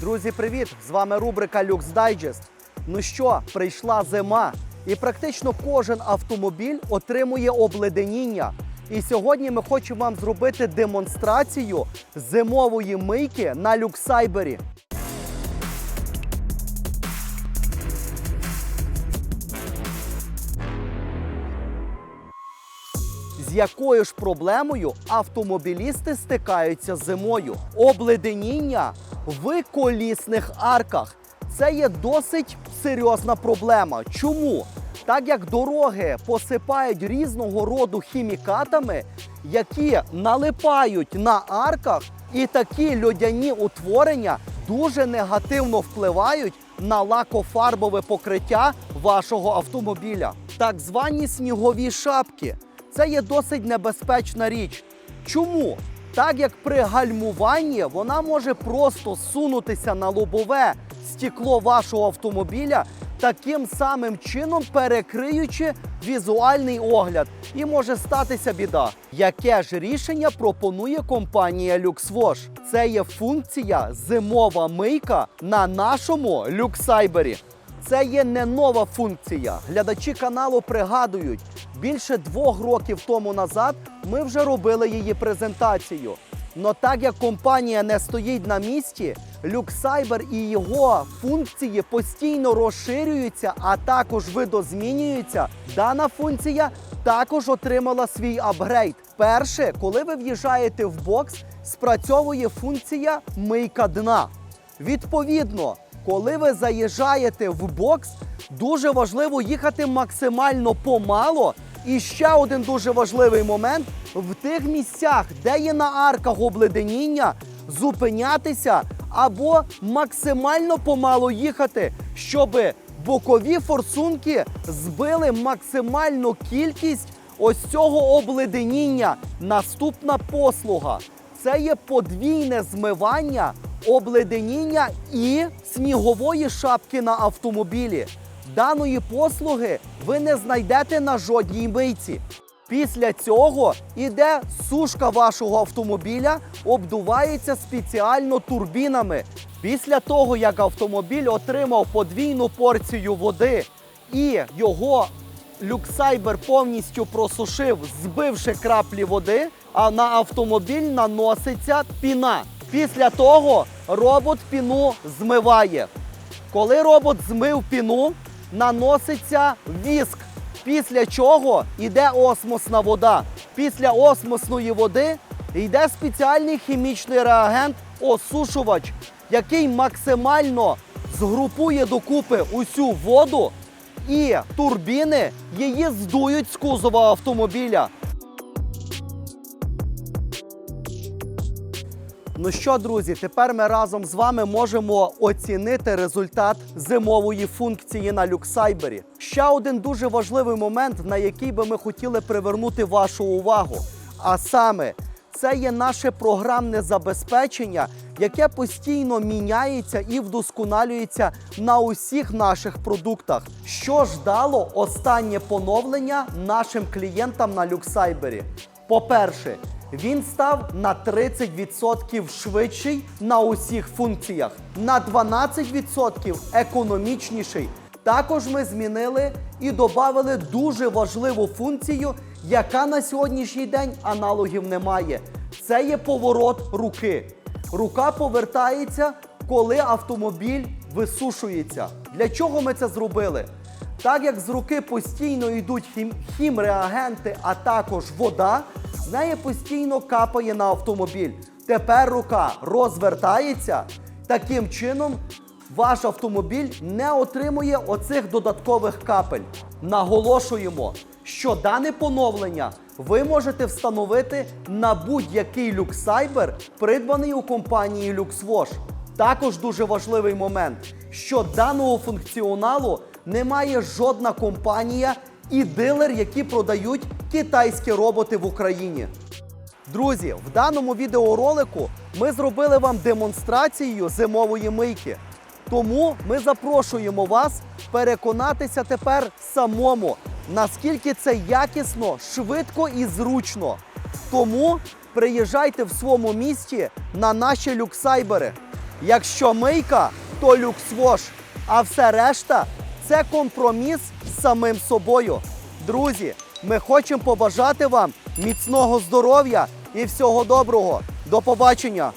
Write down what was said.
Друзі, привіт! З вами рубрика Lux Digest. Ну що, прийшла зима, і практично кожен автомобіль отримує обледеніння. І сьогодні ми хочемо вам зробити демонстрацію зимової мийки на люксайбері. З якою ж проблемою автомобілісти стикаються зимою? Обледеніння в колісних арках. Це є досить серйозна проблема. Чому? Так як дороги посипають різного роду хімікатами, які налипають на арках, і такі льодяні утворення дуже негативно впливають на лакофарбове покриття вашого автомобіля. Так звані снігові шапки. Це є досить небезпечна річ. Чому? Так як при гальмуванні вона може просто сунутися на лобове стекло вашого автомобіля, таким самим чином перекриючи візуальний огляд, і може статися біда. Яке ж рішення пропонує компанія LuxWash? Це є функція зимова мийка на нашому люксайбері. Це є не нова функція. Глядачі каналу пригадують, більше двох років тому назад ми вже робили її презентацію. Но так як компанія не стоїть на місці, LuxCyber і його функції постійно розширюються, а також видозмінюються. Дана функція також отримала свій апгрейд. Перше, коли ви в'їжджаєте в бокс, спрацьовує функція мийка дна. Відповідно, коли ви заїжджаєте в бокс, дуже важливо їхати максимально помало. І ще один дуже важливий момент: в тих місцях, де є на арках обледеніння, зупинятися або максимально помало їхати, щоб бокові форсунки збили максимальну кількість ось цього обледеніння. Наступна послуга це є подвійне змивання обледеніння і снігової шапки на автомобілі. Даної послуги ви не знайдете на жодній мийці. Після цього іде сушка вашого автомобіля, обдувається спеціально турбінами. Після того, як автомобіль отримав подвійну порцію води і його люксайбер повністю просушив, збивши краплі води, а на автомобіль наноситься піна. Після того робот піну змиває. Коли робот змив піну, наноситься віск. Після чого йде осмосна вода. Після осмосної води йде спеціальний хімічний реагент осушувач, який максимально згрупує докупи усю воду і турбіни її здують з кузова автомобіля. Ну що, друзі, тепер ми разом з вами можемо оцінити результат зимової функції на люксайбері. Ще один дуже важливий момент, на який би ми хотіли привернути вашу увагу. А саме, це є наше програмне забезпечення, яке постійно міняється і вдосконалюється на усіх наших продуктах. Що ж дало останнє поновлення нашим клієнтам на люксайбері? По-перше, він став на 30% швидший на усіх функціях, на 12% економічніший. Також ми змінили і додали дуже важливу функцію, яка на сьогоднішній день аналогів немає. Це є поворот руки. Рука повертається, коли автомобіль висушується. Для чого ми це зробили? Так як з руки постійно йдуть хім, хімреагенти, а також вода, з неї постійно капає на автомобіль. Тепер рука розвертається. Таким чином, ваш автомобіль не отримує оцих додаткових капель. Наголошуємо, що дане поновлення ви можете встановити на будь-який люксайбер, придбаний у компанії LuxWash. Також дуже важливий момент, що даного функціоналу не має жодна компанія і дилер, які продають китайські роботи в Україні. Друзі, в даному відеоролику ми зробили вам демонстрацію зимової мийки. Тому ми запрошуємо вас переконатися тепер самому, наскільки це якісно, швидко і зручно. Тому приїжджайте в своєму місті на наші люксайбери. Якщо мийка, то люксвош. А все решта це компроміс з самим собою. Друзі, ми хочемо побажати вам міцного здоров'я і всього доброго. До побачення!